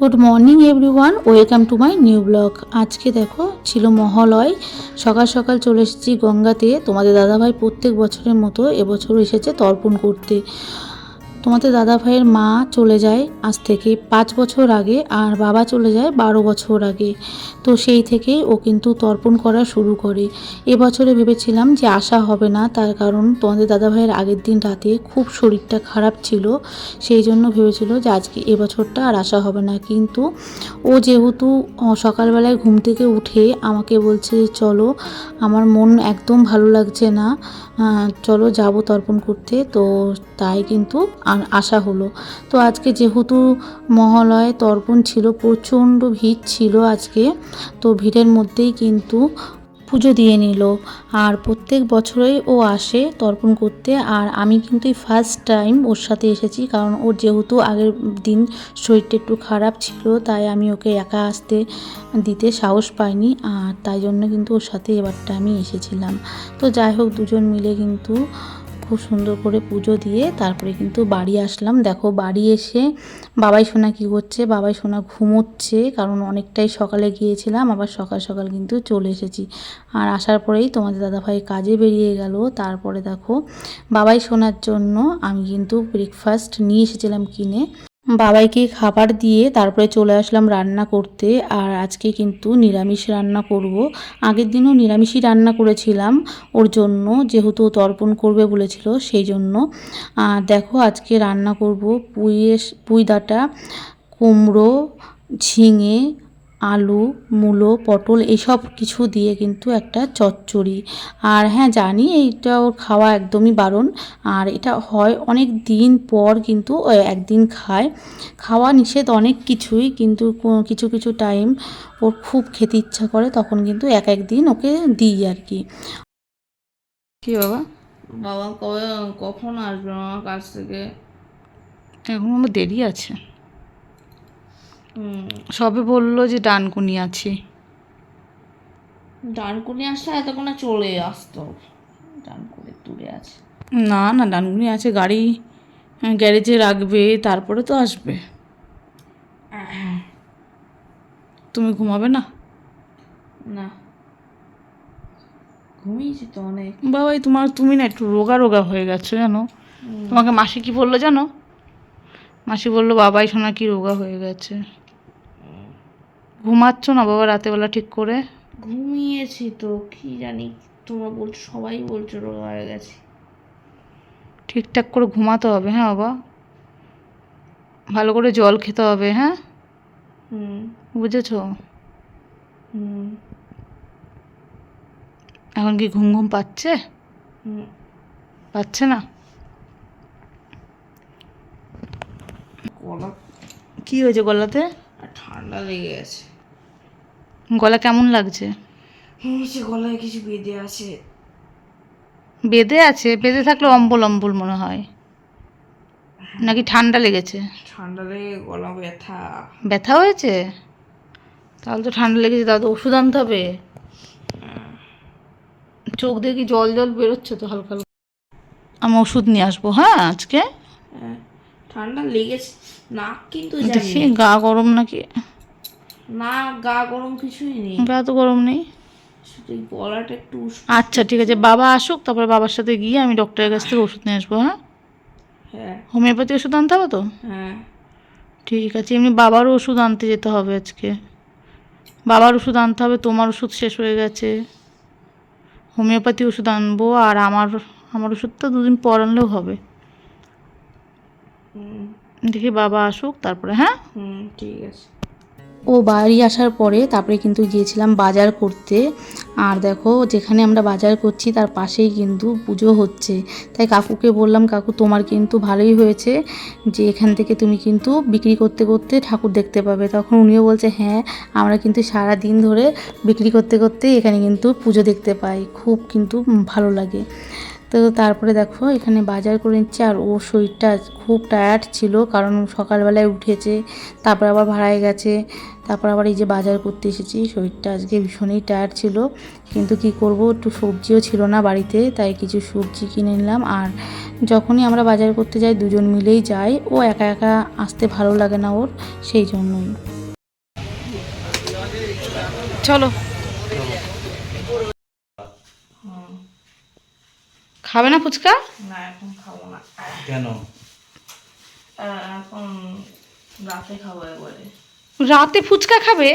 Good morning everyone, welcome to my new blog. আজকে দেখো, ছিল মহালয়। সকাল সকাল চলে এসেছি গঙ্গাতে। তোমাদের দাদাভাই প্রত্যেক বছরের মতো এবছরও এসেছে তর্পণ করতে। তোমাদের দাদাভাইয়ের মা চলে যায় আজ থেকে পাঁচ বছর আগে আর বাবা চলে যায় বারো বছর আগে। তো সেই থেকেই ও কিন্তু তর্পণ করা শুরু করে। এবছরে ভেবেছিলাম যে আসা হবে না, তার কারণ তোমাদের দাদাভাইয়ের আগের দিন রাতে খুব শরীরটা খারাপ ছিল। সেই জন্য ভেবেছিল যে আজকে এবছরটা আর আসা হবে না। কিন্তু ও যেহেতু সকালবেলায় ঘুম থেকে উঠে আমাকে বলছে চলো, আমার মন একদম ভালো লাগছে না। চলো যাব তর্পণ করতে। তো তাই কিন্তু আর আসা হলো। তো আজকে যেহেতু মহালয় তর্পণ ছিল, প্রচণ্ড ভিড় ছিল আজকে, তো ভিড়ের মধ্যেই কিন্তু পুজো দিয়ে নিল। আর প্রত্যেক বছরই ও আসে তর্পণ করতে। আর আমি কিন্তু ফার্স্ট টাইম ওর সাথে এসেছি, কারণ ওর যেহেতু আগের দিন শরীরটা একটু খারাপ ছিল, তাই আমি ওকে একা আসতে, দিতে সাহস পাইনি। আর তাই জন্য কিন্তু ওর সাথে এবারটা আমি এসেছিলাম। তো যাই হোক, দুজন মিলে কিন্তু খুব সুন্দর করে পুজো দিয়ে তারপরে কিন্তু বাড়ি আসলাম। দেখো বাড়ি এসে বাবাই সোনা কী করছে? বাবাই সোনা ঘুমোচ্ছে, কারণ অনেকটাই সকালে গিয়েছিলাম, আবার সকাল সকাল কিন্তু চলে এসেছি। আর আসার পরেই তোমাদের দাদাভাই কাজে বেরিয়ে গেল। তারপরে দেখো বাবাই সোনার জন্য আমি কিন্তু ব্রেকফাস্ট নিয়ে এসেছিলাম কিনে। বাবাইকে খাবার দিয়ে তারপরে চলে আসলাম রান্না করতে। আর আজকে কিন্তু নিরামিষ রান্না করব। আগের দিনও নিরামিষই রান্না করেছিলাম। ওর জন্য যেহেতু তর্পণ করবে বলেছিল, সেই জন্য। দেখো আজকে রান্না করব পুইয়ে পুঁই ডাঁটা, কুমড়ো, ঝিঙে আলু মূলো পটল এসব কিছু দিয়ে কিন্তু একটা চচ্চড়ি। আর হ্যাঁ জানি এইটা ওর খাওয়া একদমই বারণ। আর এটা হয় অনেক দিন পর কিন্তু ও একদিন খায়। খাওয়া নিষেধ অনেক কিছুই কিন্তু কিছু কিছু টাইম ওর খুব খেতে ইচ্ছা করে তখন কিন্তু এক এক দিন ওকে দিই আর কি। কি বাবা? বাবা কবে কখন আসবে আমার কাছ থেকে? এখন আমার দেরি আছে। সবে বলল যে ডানকুনি আছে। ডানকুনি আসলে এতক্ষণে চলে আসতো। ডানকুনি দূরে আছে। না না ডানকুনি আছে গাড়ি গ্যারেজে রাখবে তারপরে তো আসবে। তুমি ঘুমাবে না? না। ঘুমিয়েছি তো অনেক। বাবাই তোমার তুমি না একটু রোগা রোগা হয়ে গেছো জানো? তোমাকে মাসি কি বলল জানো? মাসি বলল বাবাই শোনা কি রোগা হয়ে গেছে। ঘুমাচ্ছ না বাবা রাতেবেলা ঠিক করে? ঘুমিয়েছি তো কি জানি তোমরা বলছো সবাই বলছো রোগা হয়ে গেছে। ঠিকঠাক করে ঘুমাতে হবে হ্যাঁ বাবা? ভালো করে জল খেতে হবে হ্যাঁ? হুম। বুঝেছ? হুম। এখন কি ঘুম ঘুম পাচ্ছে? হুম। পাচ্ছে না? গলা কি হয়েছে গলাতে? ঠান্ডা লেগে গেছে। গলা কেমন লাগছে? গলায় কিছু বেঁধে আছে। বেঁধে আছে? বেঁধে থাকলে অম্বল অম্বল মনে হয়। নাকি ঠান্ডা লেগেছে? ঠান্ডা লেগে গলা ব্যথা। ব্যথা হয়েছে? তাহলে তো ঠান্ডা লেগেছে তাহলে তো ওষুধ আনতে হবে। চোখ দিয়ে কি জল জল বেরোচ্ছে তো হালকা হালকা? আমি ওষুধ নিয়ে আসব হ্যাঁ আজকে? হ্যাঁ, ঠান্ডা লেগেছে নাক কিন্তু দেখি গা গরম নাকি? না গা গরম কিছুই নেই। গা তো গরম নেই? গলাটা একটু আচ্ছা ঠিক আছে বাবা আসুক তারপরে বাবার সাথে গিয়ে আমি ডক্টরের কাছ থেকে ওষুধ নিয়ে আসব হ্যাঁ? হ্যাঁ। হোমিওপ্যাথি ওষুধ আনতে হবে তো? হ্যাঁ। ঠিক আছে এমনি বাবারও ওষুধ আনতে যেতে হবে আজকে। বাবার ওষুধ আনতে হবে তোমার ওষুধ শেষ হয়ে গেছে। হোমিওপ্যাথি ওষুধ আনব আর আমার আমার ওষুধটা দুদিন পর আনলেও হবে। দেখি বাবা আসুক তারপরে হ্যাঁ? হুম ঠিক আছে। ও বাড়ি আসার পরে তারপরে কিন্তু গিয়েছিলাম বাজার করতে। আর দেখো, যেখানে আমরা বাজার করছি তার পাশেই কিন্তু পুজো হচ্ছে। তাই কাকুকে বললাম, কাকু, তোমার কিন্তু ভালোই হয়েছে যে এখান থেকে তুমি কিন্তু বিক্রি করতে করতে ঠাকুর দেখতে পাবে। তখন উনিও বলছে হ্যাঁ আমরা কিন্তু সারা দিন ধরে বিক্রি করতে করতে এখানে কিন্তু পুজো দেখতে পাই। খুব কিন্তু ভালো লাগে। তো তারপরে দেখো, এখানে বাজার করে নিচ্ছে। আর ও শরীরটা খুব টায়ার্ড ছিল, কারণ সকালবেলায় উঠেছে, তারপর আবার ভাড়ায় গেছে। তারপর আবার এই যে বাজার করতে এসেছি শরীরটা আজকে ভীষণই টায়ার্ড ছিল। কিন্তু কি করব একটু সবজিও ছিল না বাড়িতে তাই কিছু সবজি কিনে নিলাম। আর যখনই আমরা বাজার করতে যাই দুজন মিলেই যাই। ও একা একা আসতে ভালো লাগে না ওর সেই জন্যই। চলো। খাবে না ফুচকা? না এখন খাব না। কেন? এখন রাতে খাব একবারে রাতে ফুচকা খাবে?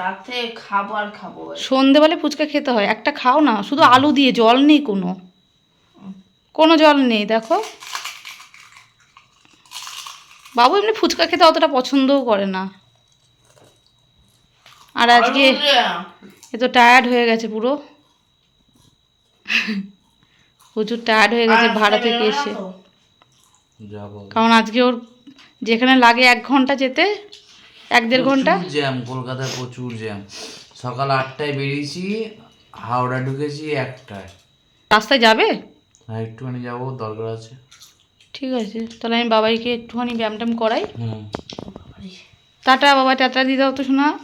রাতে খাব আর খাব সন্ধেবেলায় ফুচকা খেতে হয়। একটা খাও না শুধু আলু দিয়ে জল নেই কোনো। কোনো জল নেই দেখো। বাবু এমনি ফুচকা খেতে অতটা পছন্দও করে না। আর আজকে এ তো টায়ার্ড হয়ে গেছে পুরো। প্রচুর টায়ার্ড হয়ে গেছে ভাড়া থেকে এসে। যাব কারণ আজকে ওর যেখানে লাগে এক ঘণ্টা যেতে এক দেড় ঘণ্টা? জ্যাম কলকাতায় প্রচুর জ্যাম। সকাল আটটায় বেরিয়েছি হাওড়া ঢুকেছি একটায়। রাস্তায় যাবে? হ্যাঁ একটুখানি যাব দরকার আছে। ঠিক আছে তাহলে আমি বাবাইকে একটুখানি ব্যায়াম ট্যাম করাই। হুম। টাটা বাবা টাটা দিয়ে দাও তো শোনা।